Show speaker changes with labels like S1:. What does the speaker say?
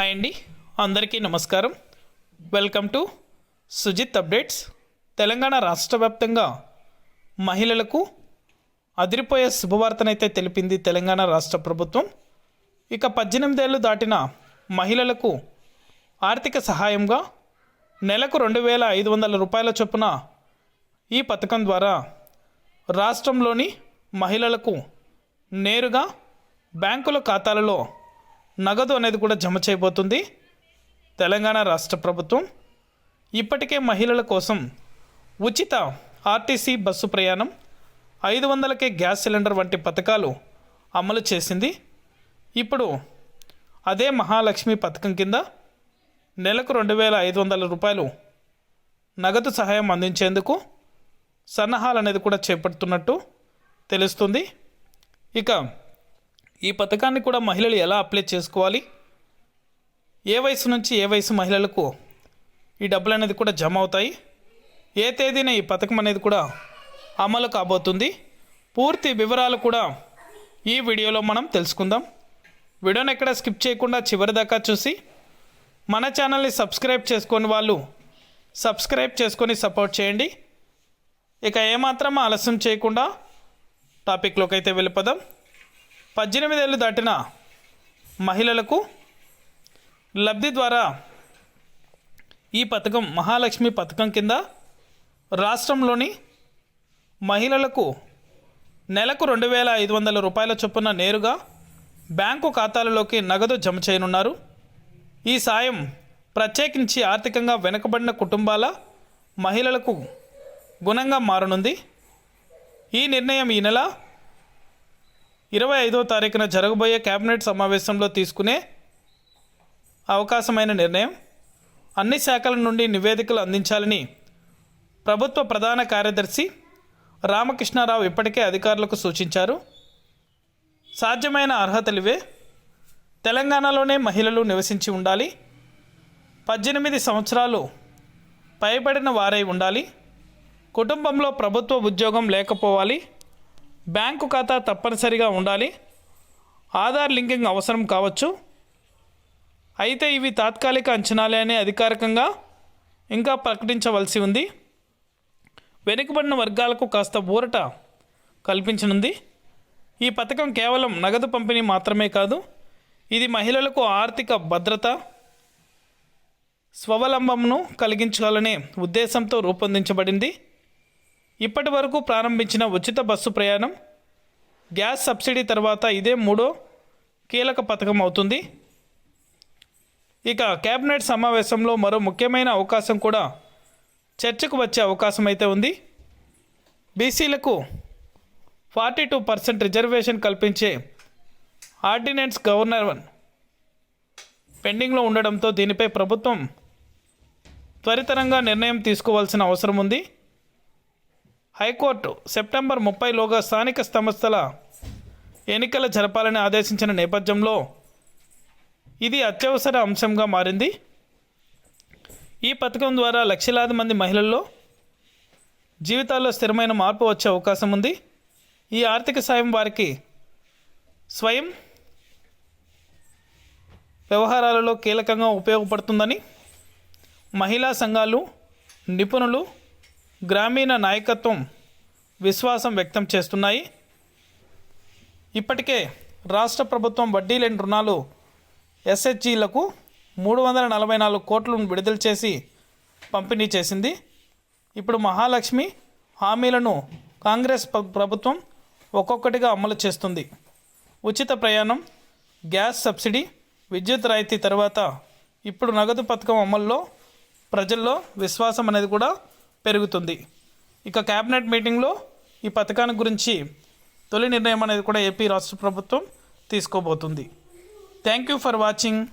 S1: Hi అండి. అందరికీ నమస్కారం. Welcome to Sujith updates. Telangana రాష్ట్ర వ్యాప్తంగా మహిళలకు అదిరిపోయే శుభవార్తనైతే తెలిపింది తెలంగాణ రాష్ట్ర ప్రభుత్వం. ఇక పద్దెనిమిదేళ్ళు దాటిన మహిళలకు ఆర్థిక సహాయంగా నెలకు రెండు వేల ఐదు వందల రూపాయల చొప్పున ఈ పథకం ద్వారా రాష్ట్రంలోని మహిళలకు నేరుగా బ్యాంకుల ఖాతాలలో నగదు అనేది కూడా జమ చేయబోతుంది. తెలంగాణ రాష్ట్ర ప్రభుత్వం ఇప్పటికే మహిళల కోసం ఉచిత ఆర్టీసీ బస్సు ప్రయాణం ఐదు వందలకే గ్యాస్ సిలిండర్ వంటి పథకాలు అమలు చేసింది. ఇప్పుడు అదే మహాలక్ష్మి పథకం కింద నెలకు రెండు వేల ఐదు వందల రూపాయలు నగదు సహాయం అందించేందుకు సన్నాహాలు అనేది కూడా చేపడుతున్నట్టు తెలుస్తుంది. ఇక ఈ పథకాన్ని కూడా మహిళలు ఎలా అప్లై చేసుకోవాలి? ఏ వయసు నుంచి ఏ వయసు మహిళలకు ఈ డబ్బులు అనేది కూడా జమ అవుతాయి? ఏ తేదీన ఈ పథకం అనేది కూడా అమలు కాబోతుంది? పూర్తి వివరాలు కూడా ఈ వీడియోలో మనం తెలుసుకుందాం. వీడియోని ఎక్కడ స్కిప్ చేయకుండా చివరి దాకా చూసి మన ఛానల్ని సబ్స్క్రైబ్ చేసుకొని వాళ్ళు సబ్స్క్రైబ్ చేసుకొని సపోర్ట్ చేయండి. ఇక ఏమాత్రం ఆలస్యం చేయకుండా టాపిక్లోకి అయితే వెళ్ళిపోదాం. పద్దెనిమిదేళ్ళు దాటిన మహిళలకు లబ్ధి ద్వారా ఈ పథకం మహాలక్ష్మి పథకం కింద రాష్ట్రంలోని మహిళలకు నెలకు రెండు వేల ఐదు వందల రూపాయల చొప్పున నేరుగా బ్యాంకు ఖాతాలలోకి నగదు జమ చేయనున్నారు. ఈ సాయం ప్రత్యేకించి ఆర్థికంగా వెనుకబడిన కుటుంబాల మహిళలకు గుణంగా మారనుంది. ఈ నిర్ణయం ఈ నెల ఇరవై ఐదో తారీఖున జరగబోయే కేబినెట్ సమావేశంలో తీసుకునే అవకాశమైన నిర్ణయం అన్ని శాఖల నుండి నివేదికలు అందించాలని ప్రభుత్వ ప్రధాన కార్యదర్శి రామకృష్ణారావు ఇప్పటికే అధికారులకు సూచించారు. సాధ్యమైన అర్హతలివే తెలంగాణలోనే మహిళలు నివసించి ఉండాలి. పద్దెనిమిది సంవత్సరాలు పైబడిన వారై ఉండాలి. కుటుంబంలో ప్రభుత్వ ఉద్యోగం లేకపోవాలి. బ్యాంకు ఖాతా తప్పనిసరిగా ఉండాలి. ఆధార్ లింకింగ్ అవసరం కావచ్చు. అయితే ఇవి తాత్కాలిక అంచనాలే అనే అధికారికంగా ఇంకా ప్రకటించవలసి ఉంది. వెనుకబడిన వర్గాలకు కాస్త ఊరట కల్పించనుంది. ఈ పథకం కేవలం నగదు పంపిణీ మాత్రమే కాదు ఇది మహిళలకు ఆర్థిక భద్రత స్వవలంబమును కలిగించాలనే ఉద్దేశంతో రూపొందించబడింది. ఇప్పటి వరకు ప్రారంభించిన ఉచిత బస్సు ప్రయాణం గ్యాస్ సబ్సిడీ తర్వాత ఇదే మూడో కీలక పథకం అవుతుంది. ఇక కేబినెట్ సమావేశంలో మరో ముఖ్యమైన అవకాశం కూడా చర్చకు వచ్చే అవకాశం అయితే ఉంది. బీసీలకు ఫార్టీ టూ పర్సెంట్ రిజర్వేషన్ కల్పించే ఆర్డినెన్స్ గవర్నర్ పెండింగ్లో ఉండడంతో దీనిపై ప్రభుత్వం త్వరితరంగా నిర్ణయం తీసుకోవాల్సిన అవసరం ఉంది. హైకోర్టు సెప్టెంబర్ ముప్పైలోగా స్థానిక సంస్థల ఎన్నికలు జరపాలని ఆదేశించిన నేపథ్యంలో ఇది అత్యవసర అంశంగా మారింది. ఈ పథకం ద్వారా లక్షలాది మంది మహిళల్లో జీవితాల్లో స్థిరమైన మార్పు వచ్చే అవకాశం ఉంది. ఈ ఆర్థిక సాయం వారికి స్వయం వ్యవహారాలలో కీలకంగా ఉపయోగపడుతుందని మహిళా సంఘాలు నిపుణులు గ్రామీణ నాయకత్వం విశ్వాసం వ్యక్తం చేస్తున్నాయి. ఇప్పటికే రాష్ట్ర ప్రభుత్వం వడ్డీ లేని రుణాలు ఎస్హెచ్జీలకు మూడు వందల నలభై నాలుగు కోట్లను విడుదల చేసి పంపిణీ చేసింది. ఇప్పుడు మహాలక్ష్మి హామీలను కాంగ్రెస్ ప్రభుత్వం ఒక్కొక్కటిగా అమలు చేస్తుంది. ఉచిత ప్రయాణం గ్యాస్ సబ్సిడీ విద్యుత్ రాయితీ తర్వాత ఇప్పుడు నగదు పథకం అమల్లో ప్రజల్లో విశ్వాసం అనేది కూడా పెరుగుతుంది. ఇక క్యాబినెట్ మీటింగ్లో ఈ పథకాన్ని గురించి తొలి నిర్ణయం అనేది కూడా ఏపీ రాష్ట్ర ప్రభుత్వం తీసుకోబోతుంది. Thank you for watching.